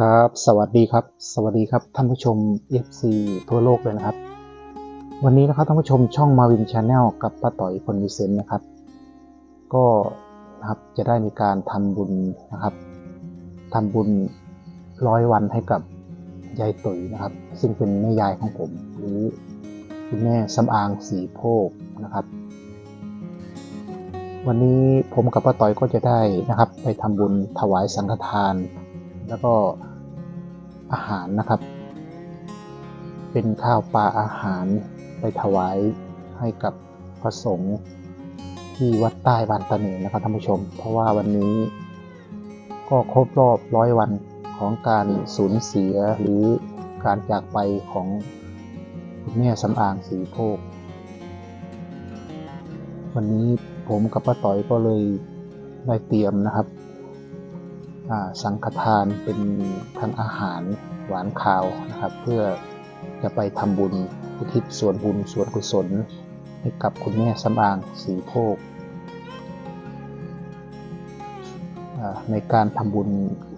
ครับ สวัสดีครับ สวัสดีครับท่านผู้ชม FC ทั่วโลกเลยนะครับ วันนี้นะครับท่านผู้ชมช่องมาวินชาแนลกับป้าต่อยคนมีเซนส์นะครับ ก็นะครับจะได้มีการทำบุญนะครับทำบุญร้อยวันให้กับยายตุ๋ยนะครับ ซึ่งเป็นแม่ยายของผม หรือคุณแม่สำอางสีโพกนะครับ วันนี้ผมกับป้าต่อยก็จะได้นะครับ ไปทำบุญถวายสังฆทาน แล้วก็อาหารนะครับ เป็นข้าวปลาอาหารไปถวายให้กับพระสงฆ์ที่วัดใต้บานตะเหนงนะครับท่านผู้ชม เพราะว่าวันนี้ก็ครบรอบร้อยวันของการสูญเสียหรือการจากไปของคุณแม่สำอางสีโพกวันนี้ผมกับป้าต่อยก็เลยได้เตรียมนะครับ สังฆทานเป็นทั้งอาหารหวานคาวนะครับ เพื่อจะไปทำบุญอุทิศส่วนบุญส่วนกุศล ให้กับคุณแม่สำอางสีโพกในการทำบุญ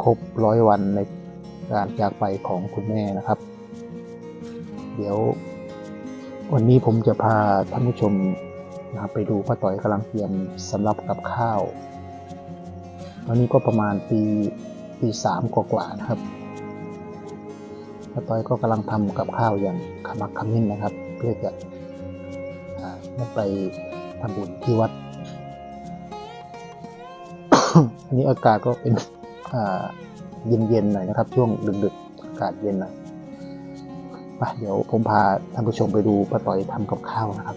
ครบร้อยวันในการจากไปของคุณแม่นะครับ เดี๋ยววันนี้ผมจะพาท่านผู้ชมนะครับไปดูป้าต่อยกำลังเตรียมสำหรับกับข้าว ตอนนี้ก็ประมาณปีปีสามกว่าๆนะครับป้าต้อยก็กำลังทำกับข้าวอย่างขมักขมิ้นนะครับ เพื่อจะอ่าได้ไปทำบุญที่วัด อันนี้อากาศก็เป็นเย็นๆหน่อยนะครับ ช่วงดึกๆอากาศเย็นหน่อยไปเดี๋ยวผมพาท่านผู้ชมไปดูป้าต้อยทำกับข้าวนะครับ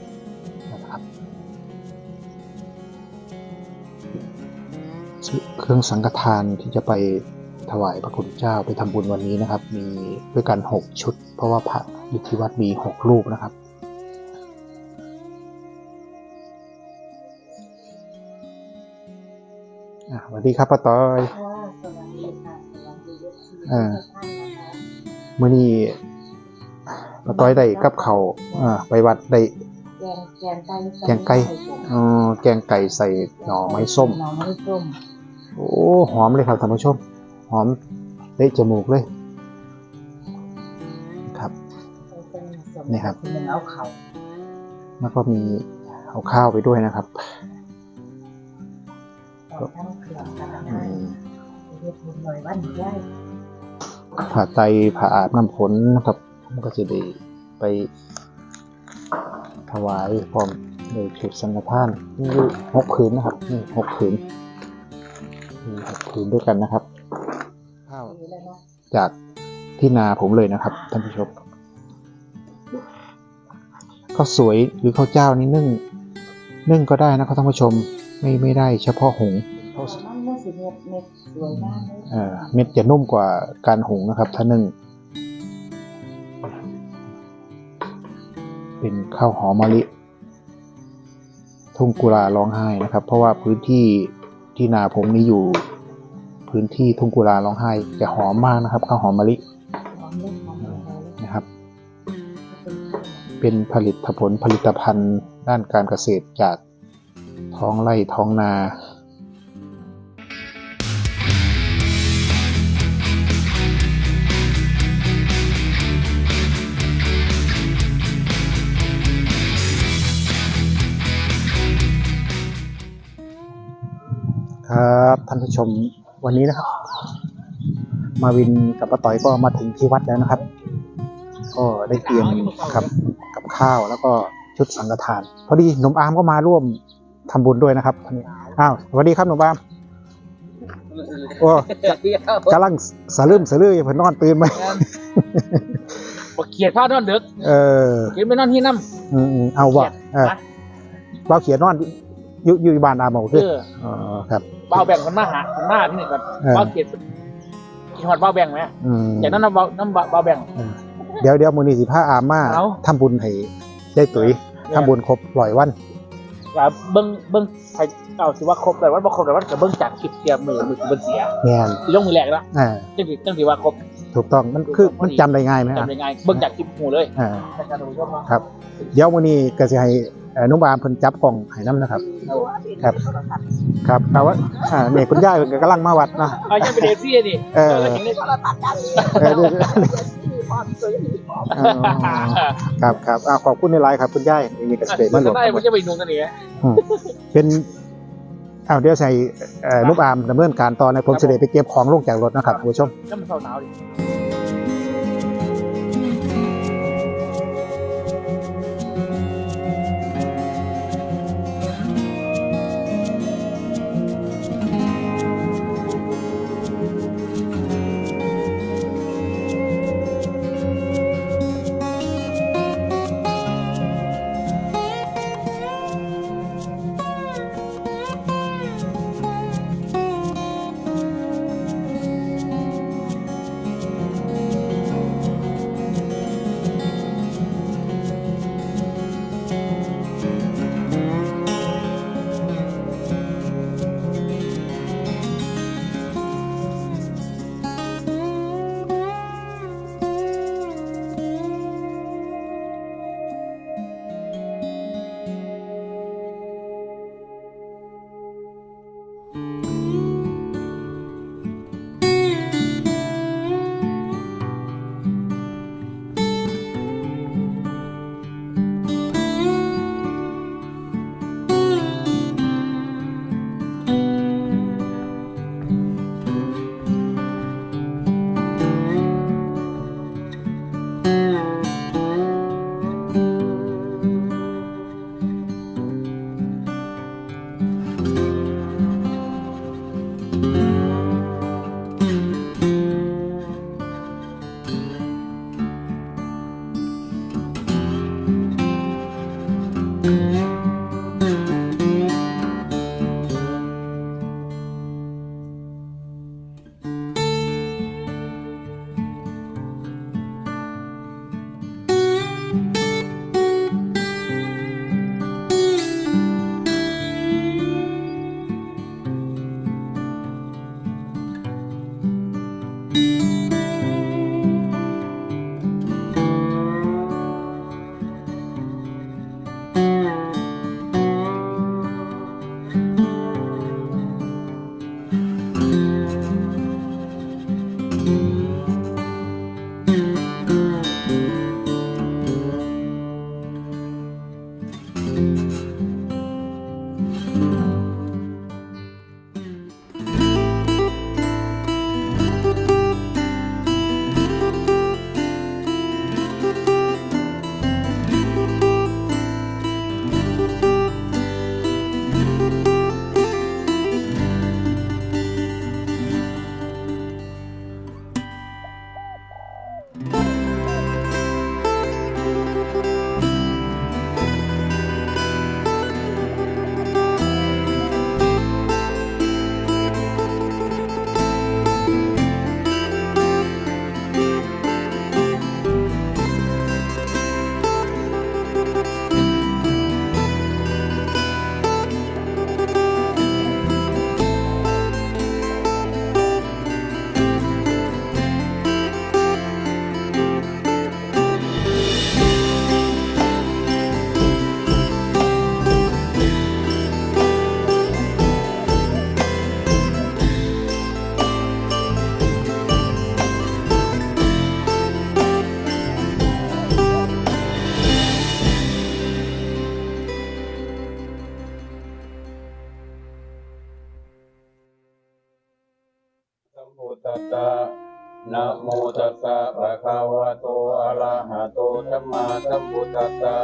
เครื่องสังฆทานที่จะไปถวายพระคุณเจ้าไปทำบุญวันนี้นะครับ มีด้วยกันหกชุด เพราะว่าพระอยู่ที่วัดมีหกรูปนะครับอะสวัสดีครับป้าต้อยค่ะสวัสดีค่ะสวัสดีทุกท่านอ่านะคะเมื่อนี้ป้าต้อยได้กับเขาวอ่าไปวัดได้แกงแกงไก่แกงไก่เอ่อแกงไก่ใส่หน่อไม้ส้มหน่อไม้ส้ม โอ้หอมเลยครับท่านผู้ชม หอมเละจมูกเลยครับเป็นผสมนี่ครับเป็นเอาเข่าแล้วก็มีเอาข้าวไปด้วยนะครับเอาทั้งเครื่องทั้งอาอืหารมเรียกบุญหน่อยวันได้ผ่าไตผ่าอาบน้ำฝนนะครับมันก็จะได้ไปถวายพร้อมโดยชุดสังฆทานนี่อยู่หกผืนนะครับนี่หกผืน มีหกผืนด้วยกันนะครับ ข้าวดีแล้วเนาะจากที่นาผมเลยนะครับท่านผู้ชมข้าวสวยหรือข้าวเจ้านี่นึ่งนึ่งก็ได้นะครับท่านผู้ชมไม่ไม่ได้เฉพาะหุงข้าวสมันมันสิเม็ดเม็ดสวยมากเลยเอ่อเม็ดจะนุ่มกว่าการหุงนะครับ ถ้านึ่งเป็นข้าวหอมมะลิ ทุ่งกุลาร้องไห้นะครับ เพราะว่าพื้นที่ที่นาผมนี้อยู่ พื้นที่ทุ่งกุลาร้องไห้จะหอมมากนะครับข้าวหอมมะลินะครับ เป็นผลิตผลผลิตภัณฑ์ด้านการเกษตรจากท้องไร่ท้องนา ครับท่านผู้ชมวันนี้นะครับ มาวินกับป้าต่อยก็มาถึงที่วัดแล้วนะครับ ก็ได้เตรียมครับกับข้าวแล้วก็ชุดสังฆทาน พอดีหนุ่มอาร์มก็มาร่วมทำบุญด้วยนะครับอ้าวสวัสดีครับหนุ่มอาร์มโอ้กำลังสะลืมสะลืออยู่เพิ่นนอนตื่นไหมบักเขียดพานอนเด็กเออเขียดไปนอนที่น้อืมอืมเอาว่ะเออนะเราเขียนนอน อยู่อยู่อยู่บ้านอาร์มบอกำคือเอออ๋อครับ เบาแบ่งมันมาหามันมาที่นี่ก่อนเออ เบาเขียดกินหอดเบาแบ่งไหมอืมอย่างนั้นน้ำเบาน้ำเบาแบ่ง เดี๋ยวเดี๋ยวมื้อนี้สิพาอาร์มมาเอา ทำบุญให้ได้ตุ๋ยทำบุญครบร้อยวันกับเบิ้งเบิ้งใครเอาสิว่าครบแต่ว่าบ่ครบแต่ว่ากับเบิ้งจากคลิปเสียมือมือเบิ้งเสียแม่นที่ลงมือแรกแล้วอ่าจังสิจังสิว่าครบถูกต้องมันคือมันจำได้ง่ายไหมอะจำยังไงเบิ้งจากคลิปหูเลยอ่า นะครับท่านผู้ชมเนาะครับ เดี๋ยววันนี้ก็จะให้เอ่อนุ่มอามเพิ่นจับกล่องให้น้ำนะครับ ครับ ครับเอาว่าอ่าเนี่ยคุณย่าเพิ่นก็กำลังมาวัดเนาะ เอายังเป็นเอซี่ดิเออแล้วถึงได้เออเดี๋ยวอ๋อครับครับอ่าขอบคุณในไลน์ครับคุณย่ามีกระเสด็จมาหลจะดได้มันจะไปนุ่งกันนี่ไงอืมเป็นอ้าวเดี๋ยวใส่เอ่อนุ่มอามดำเนินการต่อในผมเสด็จไปเก็บของลงจากรถนะครับคุณผู้ชมน้ำมันเศร้าหนาวดิ สัมมาสัมพุทธัสสะ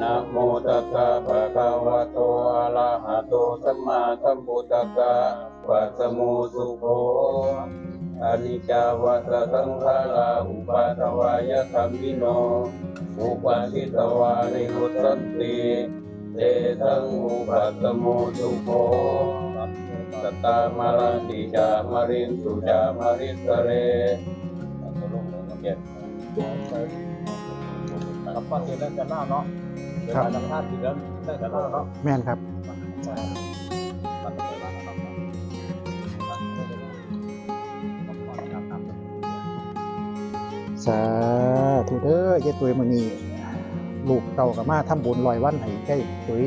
นะโมตัสสะภะคะวะโตอะระหะโตสัมมาสัมพุทธัสสะปัสสโมสุโภอนิจจาวัฏสังขาราอุปาทวายะธรรมิโน อุปาทิตวานิรุตสันติเตทังอุปัสสโมสุโภสตตามารติจามารินสุจามาริสเรกับ พ่อเทียนเรื่องกันหน้าเนาะเวลาทำท่าทีแล้วเรื่องกันหน้าเนาะแม่นครับสาธุเด้อเยตุยมณีลูกเต่ากับมาทำบุญลอยวันให้ใกล้ตุย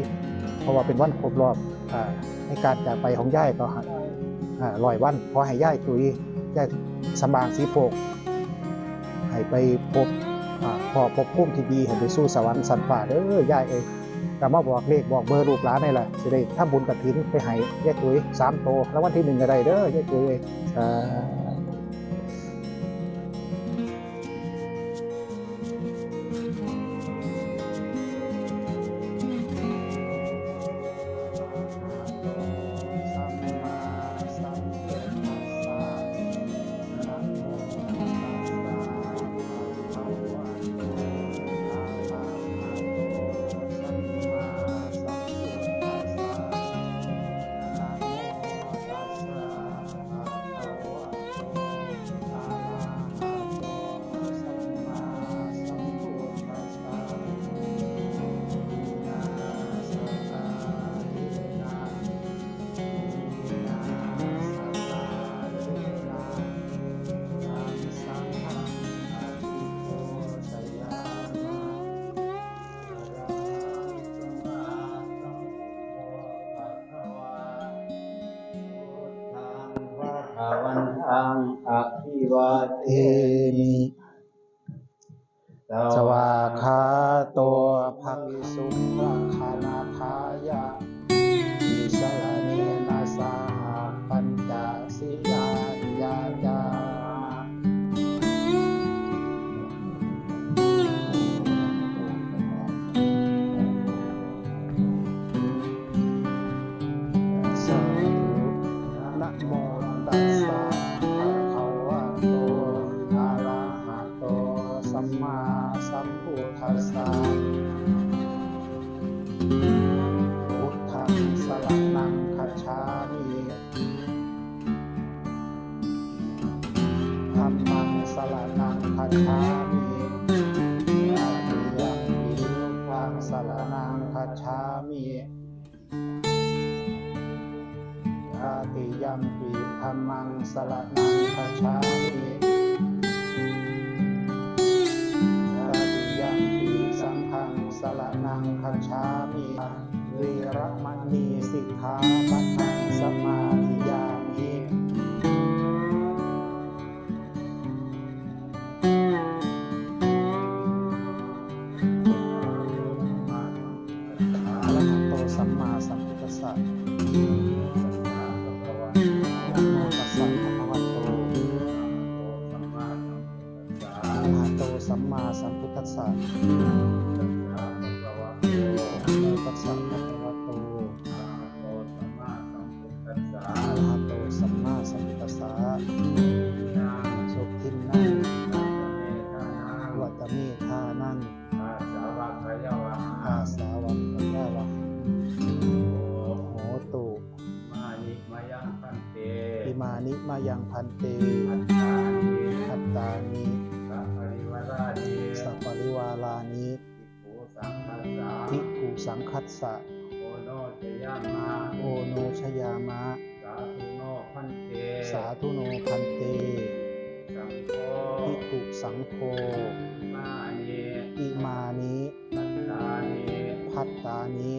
เพราะว่าเป็นวันครบรอบอ่าในการจากไปของย่ายก็ให้อ่าลอยวันขอให้ย่ายตุยย่ายสำบางสีโพกให้ไปพบ อพอพบพุ่มที่ดีให้ไปสู่สวรรค์สันฝ่าเด้อย่ายเองก็มาบอกเลขบอกเบอร์ลูกหลานนี่แหละสิได้ถ้าบุญกระถินไปให้ยายตุยสามโตแล้ววันที่หนึ่งก็ได้เด้อยายตุยเอง ทั สิ สังคัสสะโอโนชยามะ สาธุโนพันเตทิกุสังโฆอิมานิพัตตานิ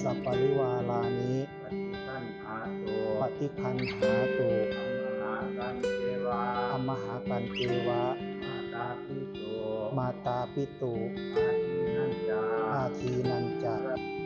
สัปปริวาลานิปฏิคันหาตุอมหากันเทวะมาตาปิตุอา ทีนันจาไ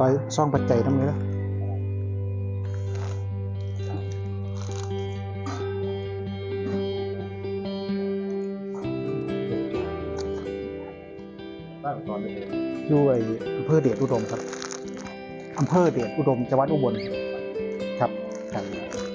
ปซ่องปัจจัยทำไงล่ะด้วยอำเภอเดชอุดมครับอำเภอเดชอุดมจังหวัดอุบลครับครับ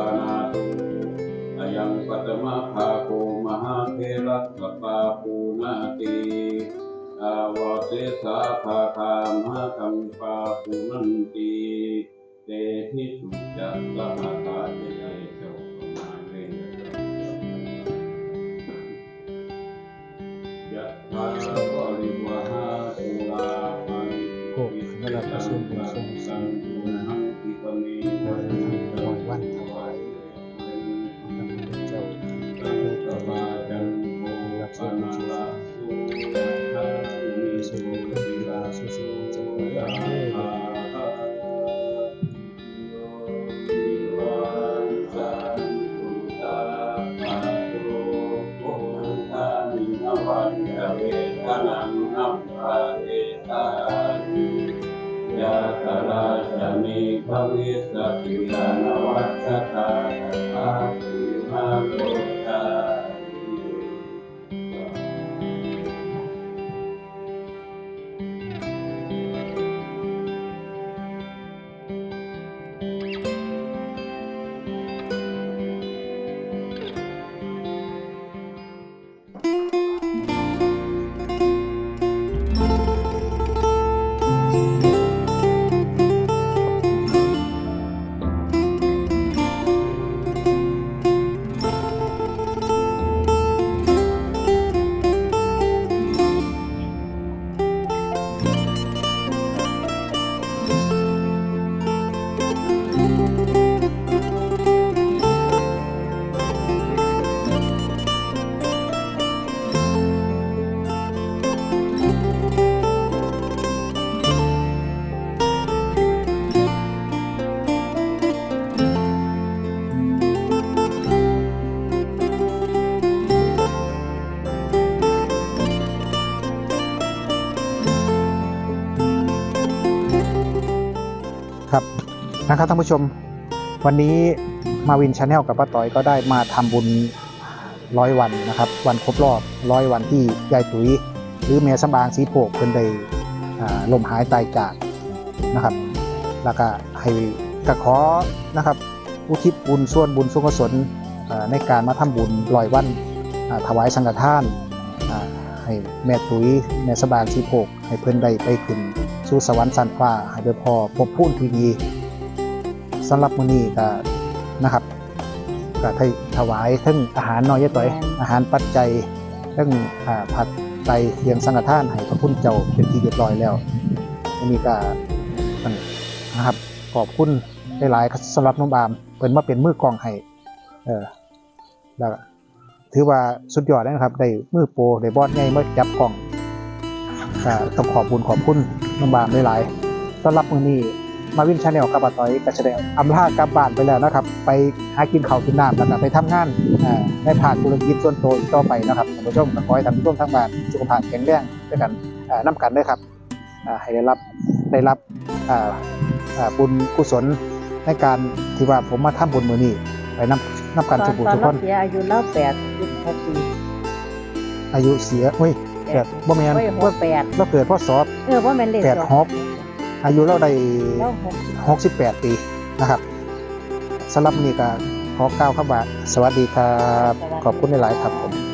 านาตุอายังปัตมะภาโกมหาเทระสปาปูนาติอาวเสสาภาคามหากังปาปูนันติเตหิสุจัสสะ สังสังสังตุหังคิปะเมวะสุตะวันถวาย นะครับท่านผู้ชม วันนี้มาวินชาแนลกับป้าต่อยก็ได้มาทำบุญร้อยวันนะครับ วันครบรอบร้อยวันที่ยายตุ๋ย หรือเมียสบางสีโพกเพิ่นได้อ่าลมหายตายจากนะครับ แล้วก็ให้กขอนะครับอุทิศบุญส่วนบุญสุขสนอ่าในการมาทำบุญร้อยวันถวายสังฆทานให้แม่ตุ๋ยแม่สบางสีโพกให้เพิ่นได้ไปขึ้นสู่สวรรค์สันฟ้าให้ได้พอพบพูนที่ดี สำหรับมื้อนี้ก็นะครับก็ให้ถวายทั้งอาหารน้อยยะต่อย อาหารปัจจัยทั้งอ่าผัดไตเทียงสังฆทานให้พระคุณเจ้าเป็นที่เรียบร้อยแล้วอันนี้ก็ต้องนะครับขอบคุณหลายๆสำหรับน้องบามเพิ่นมาเป็นมือกลองให้เออแล้วก็ถือว่าสุดยอดเลยนะครับ ได้มือโปรได้บอสใหญ่มาจับกล่องก็ต้องขอบคุณขอบคุณน้องบามหลายๆต้อนรับมือนี้ มาวินชาแนลกับอาต้อยก็จะได้อำลากลับบ้านไปแล้วนะครับ ไปหากินข้าวกินน้ำแล้วก็ไปทำงานอ่าในภาคธุรกิจส่วนตัวอีกต่อไปนะครับท่านผู้ชมก็ขอให้ท่านผู้ชมทั้งบ้านสุขภาพแข็งแรงด้วยกันอ่าน้ำกันด้วยครับอ่าให้ได้รับได้รับอ่าอ่าบุญกุศลในการที่ว่าผมมาทำบุญมือนี้ไปนำนับกันตอสุนขุตอนทุกคเรานเสียอายุเราแปดสิบหกปีอายุเสียเฮ้ยแปดบ่แม่นเฮ้ยหว่ากแปดเราเกิดพศเออว่าแม่นเลขแปดสองหก อายุเราได้เราหกสิบหกสิบแปดปีนะครับสำหรับมื้อนี้ก็ขอกล่าวคำว่าสวัสดีครับ ขอบคุณหลายๆครับผม